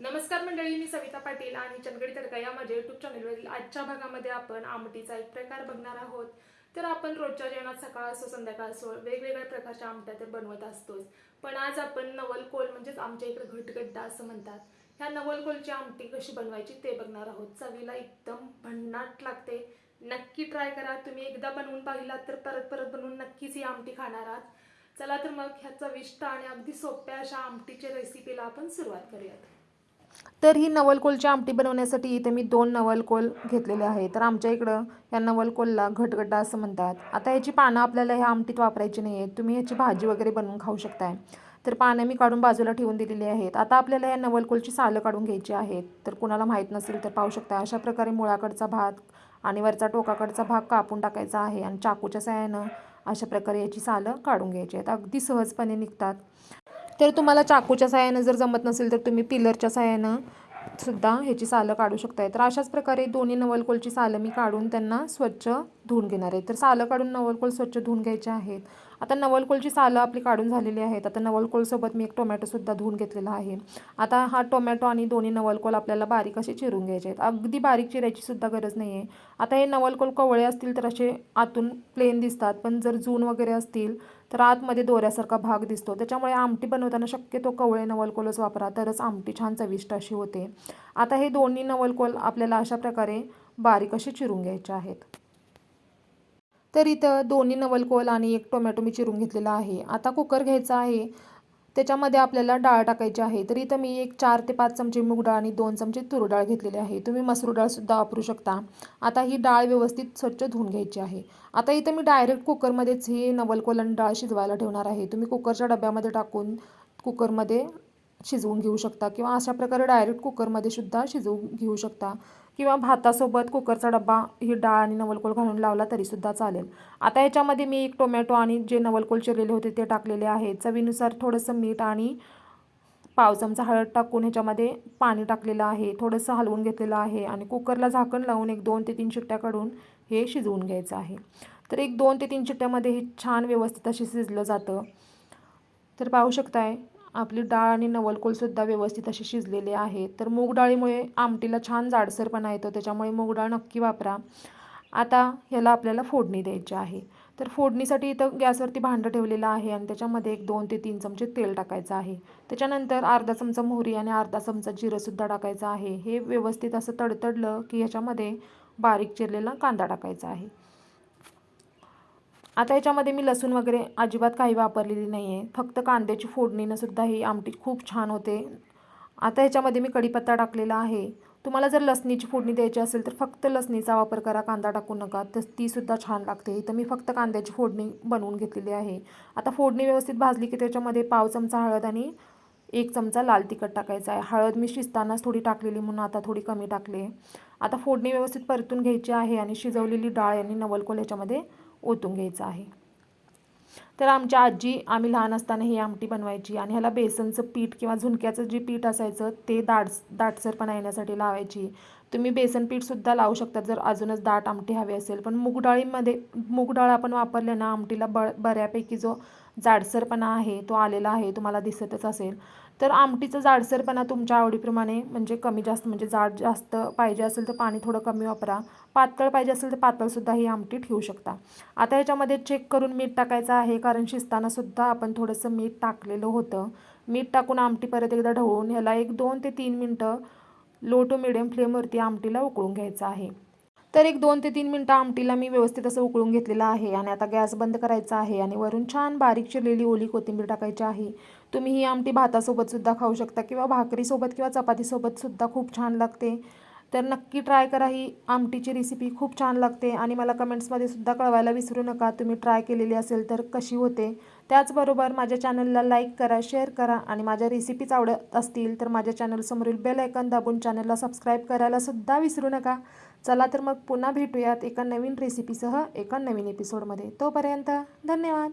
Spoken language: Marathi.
नमस्कार मंडळी मी सविता पाटील आणि चंदगडी तडका या माझ्या युट्यूब चॅनलवरील आजच्या भागामध्ये आपण आमटीचा एक प्रकार बघणार आहोत. तर आपण रोजच्या जेवणात सकाळ असो संध्याकाळ असो वेगवेगळ्या प्रकारच्या आमट्या तर बनवत असतोच. पण आज आपण नवलकोल म्हणजेच आमच्या इकडे घटगड्डा असं म्हणतात. ह्या नवलकोलची आमटी कशी बनवायची ते बघणार आहोत. चवीला एकदम भन्नाट लागते. नक्की ट्राय करा. तुम्ही एकदा बनवून पाहिलात तर परत परत बनवून नक्कीच ही आमटी खाणार आहात. चला तर मग ह्या चविष्ट आणि अगदी सोप्या अशा आमटीच्या रेसिपीला आपण सुरुवात करूयात. तर ही नवलकोलची आमटी बनवण्यासाठी इथे मी दोन नवलकोल घेतलेले आहे तर आमच्या इकडं या नवलकोलला घटगड्डा असं म्हणतात. आता याची पानं आपल्याला ह्या आमटीत वापरायची नाही आहेत तुम्ही याची भाजी वगैरे बनवून खाऊ शकताय. तर पानं मी काढून बाजूला ठेवून दिलेली आहेत. आता आपल्याला या नवलकोलची सालं काढून घ्यायची आहेत. तर कुणाला माहीत नसेल तर पाहू शकता. अशा प्रकारे मुळाकडचा भात आणि वरचा टोकाकडचा भाग कापून टाकायचा आहे आणि चाकूच्या साह्यानं अशा प्रकारे याची सालं काढून घ्यायची आहेत. अगदी सहजपणे निघतात. तर तुम्हाला चाकूच्या सहाय्यानं जर जमत नसेल तर तुम्ही पिलरच्या सहाय्यानं सुद्धा ह्याची सालं काढू शकताय. तर अशाच प्रकारे दोन्ही नवलकोलची सालं मी काढून त्यांना स्वच्छ धुवून घेणार आहे. तर सालं काढून नवलकोल स्वच्छ धुवून घ्यायचे आहेत. आता नवलकोलची सालं आपली काढून झालेली आहेत. आता नवलकोलसोबत मी एक टोमॅटोसुद्धा धुवून घेतलेला आहे. आता हा टोमॅटो आणि दोन्ही नवलकोल आपल्याला बारीक असे चिरून घ्यायचे आहेत. अगदी बारीक चिरायची सुद्धा गरज नाही आहे आता हे नवलकोल कवळे असतील तर असे आतून प्लेन दिसतात. पण जर जून वगैरे असतील तर आतमध्ये दोऱ्यासारखा भाग दिसतो. त्याच्यामुळे आमटी बनवताना शक्यतो कवळे नवलकोलच वापरा. तरच आमटी छान चविष्ट अशी होते. आता हे दोन्ही नवलकोल आपल्याला अशा प्रकारे बारीक असे चिरून घ्यायचे आहेत. तर इथं दोन्ही नवलकोल आणि एक टोमॅटो मी चिरून घेतलेला आहे. आता कुकर घ्यायचा आहे. त्याच्यामध्ये आपल्याला डाळ टाकायची आहे. तर इथं मी एक चार ते पाच चमचे मूग डाळ आणि दोन चमचे तूर डाळ घेतलेली आहे. तुम्ही मसूर डाळसुद्धा वापरू शकता. आता ही डाळ व्यवस्थित स्वच्छ धुवून घ्यायची आहे. आता इथं मी डायरेक्ट कुकरमध्येच ही नवलकोल आणि डाळ शिजवायला ठेवणार आहे. तुम्ही कुकरच्या डब्यामध्ये टाकून कुकरमध्ये शिजवून घेऊ शकता किंवा अशा प्रकारे डायरेक्ट कुकरमध्ये सुद्धा शिजवून घेऊ शकता. किंवा भातासोबत कुकरचा डब्बा ही डाळ आणि नवलकोल घालून लावला तरीसुद्धा चालेल. आता याच्यामध्ये मी एक टोमॅटो आणि जे नवलकोल चिरलेले होते ते टाकलेले आहेत. चवीनुसार थोडंसं मीठ आणि पाव चमचा हळद टाकून ह्याच्यामध्ये पाणी टाकलेलं आहे. थोडंसं हलवून घेतलेलं आहे आणि कुकरला झाकण लावून एक दोन ते तीन शिट्ट्या काढून हे शिजवून घ्यायचं आहे. तर एक दोन ते तीन शिट्ट्यामध्ये हे छान व्यवस्थित असे शिजलं जातं. तर पाहू शकताय आपली डाळ आणि नवलकोलसुद्धा व्यवस्थित असे शिजलेले आहेत तर मूग डाळीमुळे आमटीला छान जाडसरपणा येतो त्याच्यामुळे मूग डाळ नक्की वापरा. आता ह्याला आपल्याला फोडणी द्यायची आहे. तर फोडणीसाठी इथं गॅसवरती भांडं ठेवलेलं आहे आणि त्याच्यामध्ये एक दोन ते तीन चमचे तेल टाकायचं आहे. त्याच्यानंतर अर्धा चमचा मोहरी आणि अर्धा चमचा जिरंसुद्धा टाकायचं आहे. हे व्यवस्थित असं तडतडलं की ह्याच्यामध्ये बारीक चिरलेला कांदा टाकायचा आहे. आता याच्यामध्ये मी लसूण वगैरे अजिबात काही वापरलेली नाही आहे फक्त कांद्याची फोडणीनं सुद्धा ही आमटी खूप छान होते. आता याच्यामध्ये मी कढीपत्ता टाकलेला आहे. तुम्हाला जर लसणीची फोडणी द्यायची असेल तर फक्त लसणीचा वापर करा कांदा टाकू नका. तर तीसुद्धा छान लागते. इथं मी फक्त कांद्याची फोडणी बनवून घेतलेली आहे. आता फोडणी व्यवस्थित भाजली की त्याच्यामध्ये पाव चमचा हळद आणि एक चमचा लाल तिखट टाकायचा आहे. हळद मी शिजतानाच थोडी टाकलेली म्हणून आता थोडी कमी टाकली. आता फोडणी व्यवस्थित परतून घ्यायची आहे आणि शिजवलेली डाळ आणि नवलकोल याच्यामध्ये ओतून घ्यायचं आहे. तर आमच्या आजी आम्ही लहान असताना ही आमटी बनवायची आणि ह्याला बेसनचं पीठ किंवा झुणक्याचं जे पीठ असायचं ते दाट दाटसरपणा येण्यासाठी लावायची. तुम्ही बेसन पीठसुद्धा लावू शकता जर अजूनच दाट आमटी हवी असेल. पण मूग डाळीमध्ये मूग डाळ आपण वापरले ना आमटीला ब बऱ्यापैकी जो जाडसरपणा आहे तो आलेला आहे तुम्हाला दिसतच असेल. तर आमटीचं जाडसरपणा तुमच्या आवडीप्रमाणे म्हणजे कमी जास्त म्हणजे जाड जास्त पाहिजे असेल तर पाणी थोडं कमी वापरा. पातळ पाहिजे असेल तर पातळसुद्धा ही आमटी ठेवू शकता. आता ह्याच्यामध्ये चेक करून मीठ टाकायचं आहे कारण शिजतानासुद्धा आपण थोडंसं मीठ टाकलेलं होतं. मीठ टाकून आमटी परत एकदा ढवळून ह्याला एक दोन ते तीन मिनटं लो टू मिडियम फ्लेमवरती आमटीला उकळून घ्यायचं आहे. तर एक दोन ते तीन मिनटं आमटीला मी व्यवस्थित असं उकळून घेतलेलं आहे आणि आता गॅस बंद करायचा आहे आणि वरून छान बारीक चिरलेली ओली कोथिंबीर टाकायची आहे. तुम्ही ही आमटी भातासोबतसुद्धा खाऊ शकता किंवा भाकरीसोबत किंवा चपातीसोबतसुद्धा खूप छान लागते. तर नक्की ट्राय करा ही आमटीची रेसिपी खूप छान लागते आणि मला कमेंट्समध्ये सुद्धा कळवायला विसरू नका. तुम्ही ट्राय केलेली असेल तर कशी होते? त्याचबरोबर माझ्या चॅनलला लाईक करा शेअर करा आणि माझ्या रेसिपीज आवडत असतील तर माझ्या चॅनलसमोरील बेल ऐकन दाबून चॅनलला सबस्क्राईब करायला सुद्धा विसरू नका. चला तर मग पुन्हा भेटूयात एका नवीन रेसिपीसह एका नवीन एपिसोडमध्ये तोपर्यंत धन्यवाद.